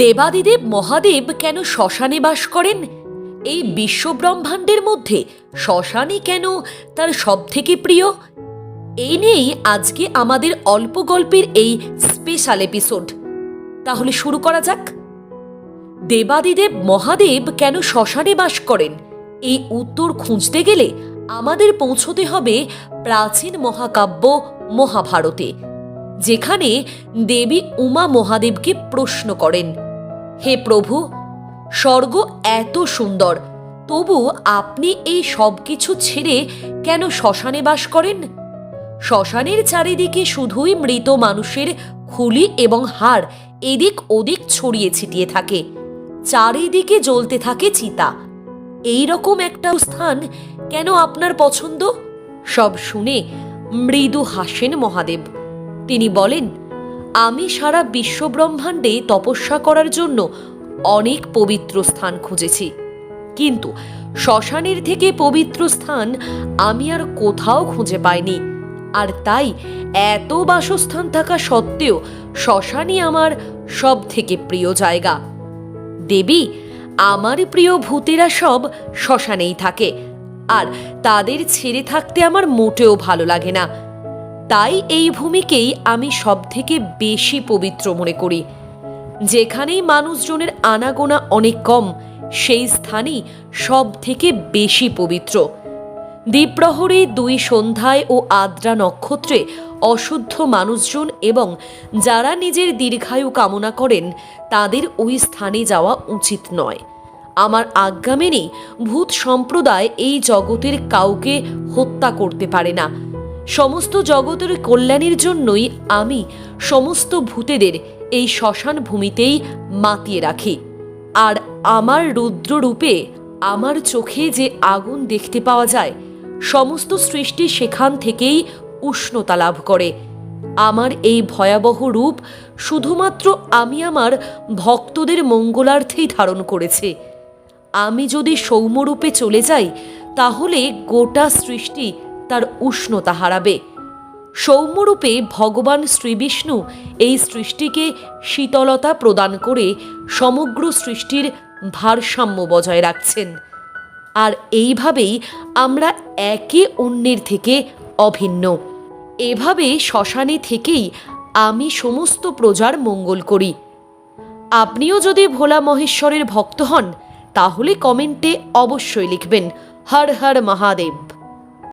দেবাদিদেব মহাদেব কেন শ্মশানে বাস করেন? এই বিশ্বব্রহ্মাণ্ডের মধ্যে শ্মশানই কেন তার সব থেকে প্রিয়? এই নিয়েই আজকে আমাদের অল্প গল্পের এই স্পেশাল এপিসোড তাহলে শুরু করা যাক। দেবাদিদেব মহাদেব কেন শ্মশানে বাস করেন? এই উত্তর খুঁজতে গেলে আমাদের পৌঁছতে হবে প্রাচীন মহাকাব্য মহাভারতে, যেখানে দেবী উমা মহাদেবকে প্রশ্ন করেন। হে প্রভু, স্বর্গ এত সুন্দর, তবু আপনি এই সব কিছু ছেড়ে কেন শ্মশানে বাস করেন? শ্মশানের চারিদিকে শুধুই মৃত মানুষের খুলি এবং হাড় এদিক ওদিক ছড়িয়ে ছিটিয়ে থাকে, চারিদিকে জ্বলতে থাকে চিতা। এই রকম একটা স্থান কেন আপনার পছন্দ? সব শুনে মৃদু হাসেন মহাদেব। তিনি বলেন আমি সারা বিশ্বব্রহ্মাণ্ডে তপস্যা করার জন্য অনেক পবিত্র স্থান খুঁজেছি। কিন্তু শ্মশানের থেকে পবিত্র স্থান আমি আর কোথাও খুঁজে পাইনি। আর তাই এত বাসস্থান থাকা সত্ত্বেও শ্মশানই আমার সব থেকে প্রিয় জায়গা। দেবী, আমার প্রিয় ভূতেরা সব শ্মশানেই থাকে। আর তাদের ছেড়ে থাকতে আমার মোটেও ভালো লাগে না। তাই এই ভূমিকেই আমি সব থেকে বেশি পবিত্র মনে করি। যেখানেই মানুষজনের আনাগোনা অনেক কম, সেই স্থানই সব থেকে বেশি পবিত্র। দ্বীপ্রহরে দুই সন্ধ্যায় ও আদ্রা নক্ষত্রে অশুদ্ধ মানুষজন এবং যারা নিজের দীর্ঘায়ু কামনা করেন, তাদের ওই স্থানে যাওয়া উচিত নয়। আমার আজ্ঞা মেনে ভূত সম্প্রদায় এই জগতের কাউকে হত্যা করতে পারে না। সমস্ত জগতের কল্যাণের জন্যই আমি সমস্ত ভূতেদের এই শ্মশান ভূমিতেই মাতিয়ে রাখি। আর আমার রুদ্র রূপে আমার চোখে যে আগুন দেখতে পাওয়া যায়, সমস্ত সৃষ্টি সেখান থেকেই উষ্ণতা লাভ করে। আমার এই ভয়াবহ রূপ শুধুমাত্র আমি আমার ভক্তদের মঙ্গলার্থেই ধারণ করেছে। আমি যদি সৌম্যরূপে চলে যাই, তাহলে গোটা সৃষ্টি তার উষ্ণতা হারাবে। সৌম্যরূপে ভগবান শ্রীবিষ্ণু এই সৃষ্টিকে শীতলতা প্রদান করে সমগ্র সৃষ্টির ভারসাম্য বজায় রাখছেন। আর এইভাবেই আমরা একে অন্যের থেকে অভিন্ন। এভাবে শ্মশানে থেকেই আমি সমস্ত প্রজার মঙ্গল করি। আপনিও যদি ভোলা মহেশ্বরের ভক্ত হন, তাহলে কমেন্টে অবশ্যই লিখবেন, হর হর মহাদেব।